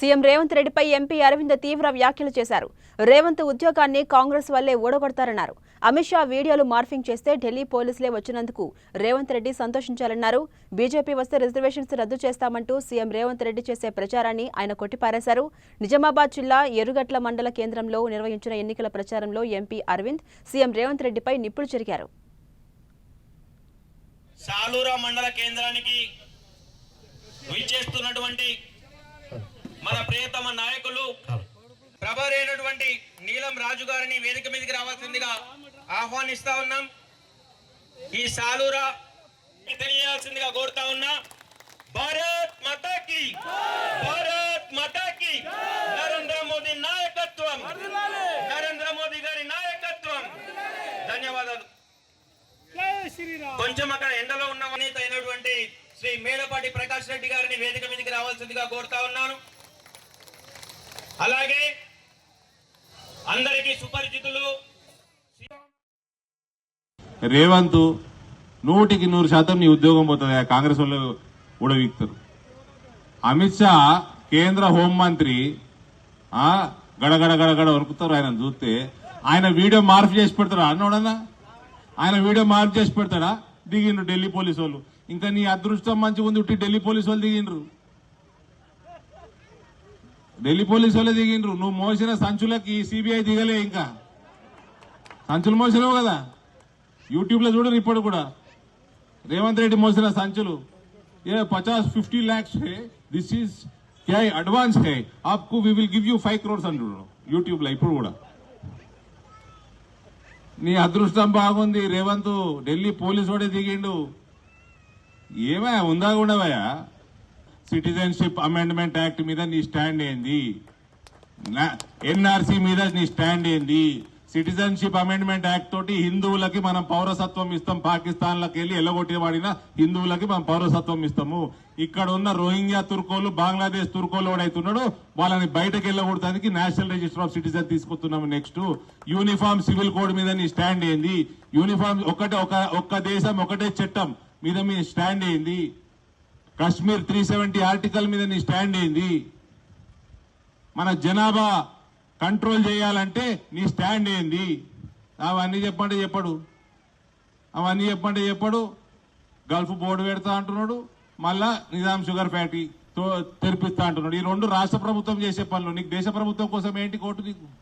CM Revanth రెడ్డిపై MP Arvind తీవ్ర వ్యాఖ్యలు చేశారు. రేవంత్ ఉద్యోగాన్ని కాంగ్రెస్ వల్లే ఓడగొడతారన్నారు అమిత్ షా వీడియోలు మార్ఫింగ్ చేస్తే ఢిల్లీ పోలీసులే వచ్చినందుకు రేవంత్ రెడ్డి సంతోషించాలన్నారు. బీజేపీ వస్తే రిజర్వేషన్స్ రద్దు చేస్తామంటూ సీఎం రేవంత్ రెడ్డి చేసే ప్రచారాన్ని ఆయన కొట్టిపారేశారు. నిజామాబాద్ జిల్లా ఎరుగట్ల మండల కేంద్రంలో నిర్వహించిన ఎన్నికల ప్రచారంలో ఎంపీ అరవింద్ సీఎం రేవంత్ రెడ్డిపై నిప్పులు చెరిగారు. సాలూరా మండల కేంద్రానికి విచ్చేస్తున్నటువంటి మన ప్రియతమ నాయకులు ప్రభరైనటువంటి నీలం రాజు గారిని వేదిక మీదకి రావాల్సిందిగా ఆహ్వానిస్తా ఉన్నాం. ఈ సాలూరా తెలియాల్సిందిగా కోరుతా ఉన్నా. భారత్ మాతాకి భారత్ మాతాకి నరేంద్ర మోదీ నాయకత్వం నరేంద్ర మోదీ గారి నాయకత్వం. ధన్యవాదాలు. కొంచెం అక్కడ ఎండలో ఉన్న అయినటువంటి శ్రీ మేడపాటి ప్రకాష్ రెడ్డి గారిని వేదిక మీదకి రావాల్సిందిగా కోరుతా ఉన్నాను. అలాగే అందరికీ సుపరిచితులు. రేవంత్ నూటికి నూరు శాతం నీ ఉద్యోగం పోతుంది. ఆ కాంగ్రెస్ వాళ్ళు కూడా అమిత్ షా కేంద్ర హోంమంత్రి ఆ గడగడ గడగడ వణుకుతారు ఆయన చూస్తే. ఆయన వీడియో మార్పు చేసి పెడతాడా? అన్నోడన్నా? ఆయన వీడియో మార్పు చేసి పెడతాడా? దిగిండ్రు ఢిల్లీ పోలీసు వాళ్ళు. ఇంకా నీ అదృష్టం మంచిగా ఉంది ఉట్టి ఢిల్లీ పోలీసు వాళ్ళు దిగిండ్రు. ఢిల్లీ పోలీసు వాళ్ళే దిగిండ్రు నువ్వు మోసిన సంచులకి సిబిఐ దిగలే ఇంకా సంచులు మోసినావు కదా యూట్యూబ్ లో చూడరు ఇప్పుడు కూడా రేవంత్ రెడ్డి మోసిన సంచులు ये पचास फिफ्टी लैक्स है दिस इज क्या है अडवांस है आपको we will give you five crores అంటున్నాడు యూట్యూబ్ లో ఇప్పుడు కూడా నీ అదృష్టం బాగుంది రేవంత్ ఢిల్లీ పోలీస్ వాడే దిగిండు ఏమయ్యా ఉందా ఉండవయ్యా సిటిజన్షిప్ అమెండ్మెంట్ యాక్ట్ మీద నీ స్టాండ్ ఏంది? ఎన్ఆర్సీ మీద నీ స్టాండ్ ఏంది? సిటిజన్షిప్ అమెండ్మెంట్ యాక్ట్ తోటి హిందువులకి మనం పౌరసత్వం ఇస్తాం పాకిస్తాన్ లకి వెళ్ళి ఎల్లగొట్టేవాడిన హిందువులకి మనం పౌరసత్వం ఇస్తాము. ఇక్కడ ఉన్న రోహింగ్యా తుర్కోలు బంగ్లాదేశ్ తుర్కోలు వాడైతున్నాడు వాళ్ళని బయటకు వెళ్ళగొడటానికి నేషనల్ రిజిస్టర్ ఆఫ్ సిటిజన్ తీసుకొస్తున్నాము నెక్స్ట్ యూనిఫామ్ సివిల్ కోడ్ మీద నీ స్టాండ్ ఏంది? యూనిఫామ్ ఒకటే ఒక ఒక్క దేశం ఒకటే చట్టం మీద మీ స్టాండ్ ఏంది? కశ్మీర్ త్రీ సెవెంటీ ఆర్టికల్ మీద నీ స్టాండ్ ఏంది? మన జనాభా కంట్రోల్ చేయాలంటే నీ స్టాండ్ ఏంది? అవన్నీ చెప్పండి చెప్పడు. అవన్నీ చెప్పండి చెప్పడు. గల్ఫ్ బోర్డు పెడతా అంటున్నాడు. మళ్ళా నిజాం షుగర్ ఫ్యాక్టరీ తో తెరిపిస్తా అంటున్నాడు. ఈ రెండు రాష్ట్ర ప్రభుత్వం చేసే పనులు నీకు దేశ ప్రభుత్వం కోసం ఏంటి కోర్టు నీకు?